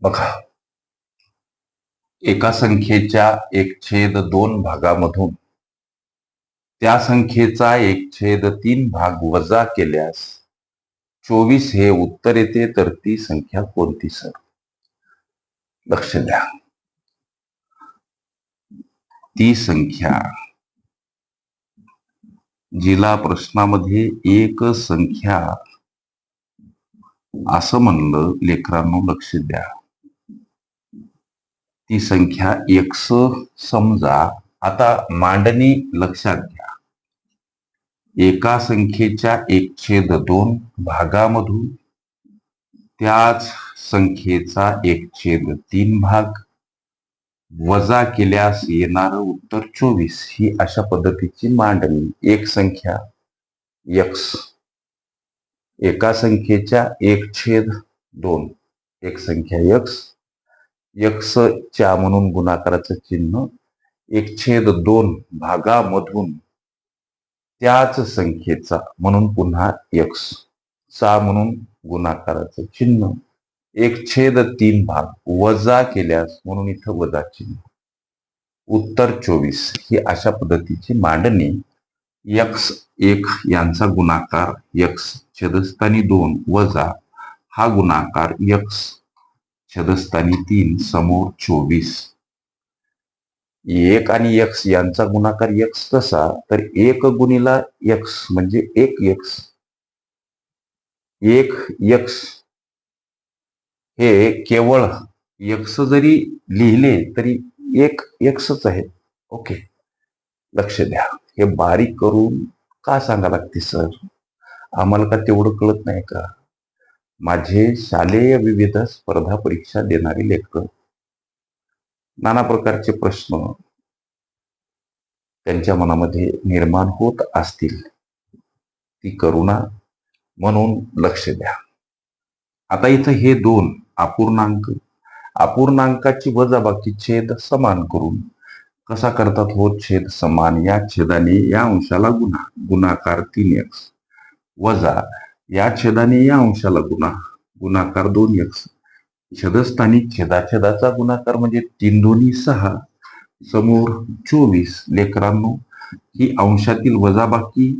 बघा. एका संख्येच्या एक छेद दोन भागामधून त्या संख्येचा एक छेद तीन भाग वजा केल्यास चोवीस हे उत्तर येते तर ती संख्या कोणती सर? लक्ष द्या. ती संख्या जिला प्रश्नामध्ये एक संख्या असं म्हणलं लेकरांनो लक्ष द्या. ती संख्या एकस समजा. आता मांडणी लक्षात घ्या. एका संख्येच्या एक छेद दोन भागामधून त्याच संख्येचा एक छेद तीन भाग वजा केल्यास येणार उत्तर चोवीस. ही अशा पद्धतीची मांडणी. एक संख्या यक्स एका संख्येच्या एक छेद दोन. एक संख्या यक्स यक्स च्या म्हणून गुणाकाराचं चिन्ह एक छेद दोन भागामधून त्याच संख्येचा म्हणून पुन्हा यक्स चा म्हणून गुणाकाराचं चिन्ह. एक छेद तीन भाग वजा केल्यास म्हणून इथं वजा चिन्ह. उत्तर चोवीस ही अशा पद्धतीची मांडणी. यक्स एक यांचा गुणाकार यक्स छेदस्थानी दोन वजा हा गुणाकार यक्स छदस्थानी तीन समोर चोवीस. एक आणि यक्स यांचा गुणाकार यक्स कसा तर एक गुणीला यक्स म्हणजे एक यक्स एक यक्स हे केवळ यक्स जरी लिहिले तरी एक यक्षच आहे. ओके. लक्ष द्या. हे बारीक करून का सांगा लागते सर? आम्हाला का तेवढं कळत नाही का? माझे शालेय विविध स्पर्धा परीक्षा देणारे लेखक. नाना प्रकारचे प्रश्न त्यांच्या मनामध्ये निर्माण होत असतील. ती करुणा म्हणून लक्ष द्या. आता इथं हे दोन अपूर्णांक अपूर्णांकाची वजाबाकी छेद समान करून कसा करतात हो छेद समान या छेदाने या अंशाला गुणा गुणाकार तीन एक्स वजा या छेदाने या अंशाला गुणा गुणाकार दोन एक्स छेदस्थानी छेदाछेदाचा गुणाकार म्हणजे तीन दोन्ही सहा समोर चोवीस लेकरांनो ही अंशातील वजाबाकी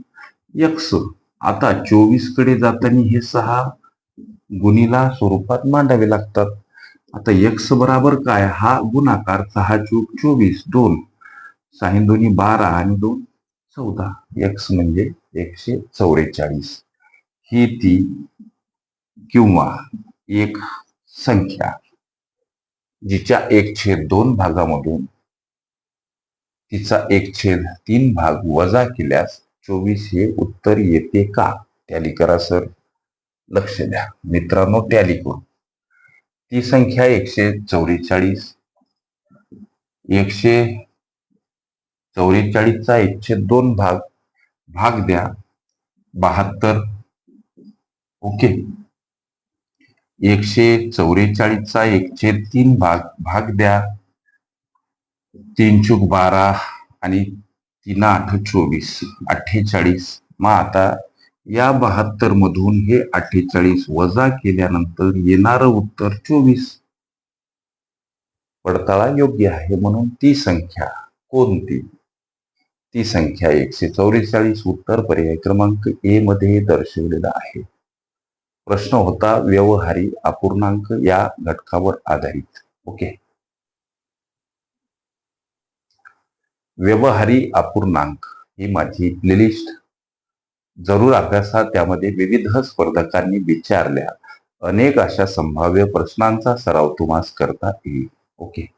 यक्ष आता चोवीसकडे जाताना हे सहा गुणीला स्वरूपात मांडावे लागतात. आता यक्स बराबर काय? हा गुणाकार सहा चूक चोवीस दोन. सहा दोन्ही बारा आणि दोन चौदा. यक्स म्हणजे एकशे चौवेचाळीस ही ती किंवा एक संख्या जिच्या एक छेद दोन भागामधून तिचा एक छेद तीन भाग वजा केल्यास चोवीस हे उत्तर येते का? टॅली करा सर. लक्ष द्या. मित्रांनो टॅली करू ती संख्या एकशे चौवेचाळीस. एकशे चौवेचाळीसचा एकशे दोन भाग. भाग द्या. बहात्तर. ओके. एकशे चौवेचाळीसचा एकशे तीन भाग भाग द्या. तीन चूक बारा आणि तीन आठ चोवीस अठ्ठेचाळीस. मग आता या बहात्तर मधून हे अठ्ठेचाळीस वजा केल्यानंतर येणार उत्तर चोवीस. पडताळा योग्य आहे म्हणून ती संख्या कोणती? ती संख्या एकशे चौवेचाळीस उत्तर पर्याय क्रमांक ए मध्ये दर्शवलेला आहे. प्रश्न होता व्यवहारी अपूर्णांक या घटकावर आधारित. ओके. व्यवहारी अपूर्णांक ही माझी प्लेलिस्ट जरूर अभ्यासा त्यामध्ये विविध स्पर्धकांनी विचारल्या. अनेक अशा संभाव्य प्रश्नांचा सराव तुम्हास करता येईल. ओके.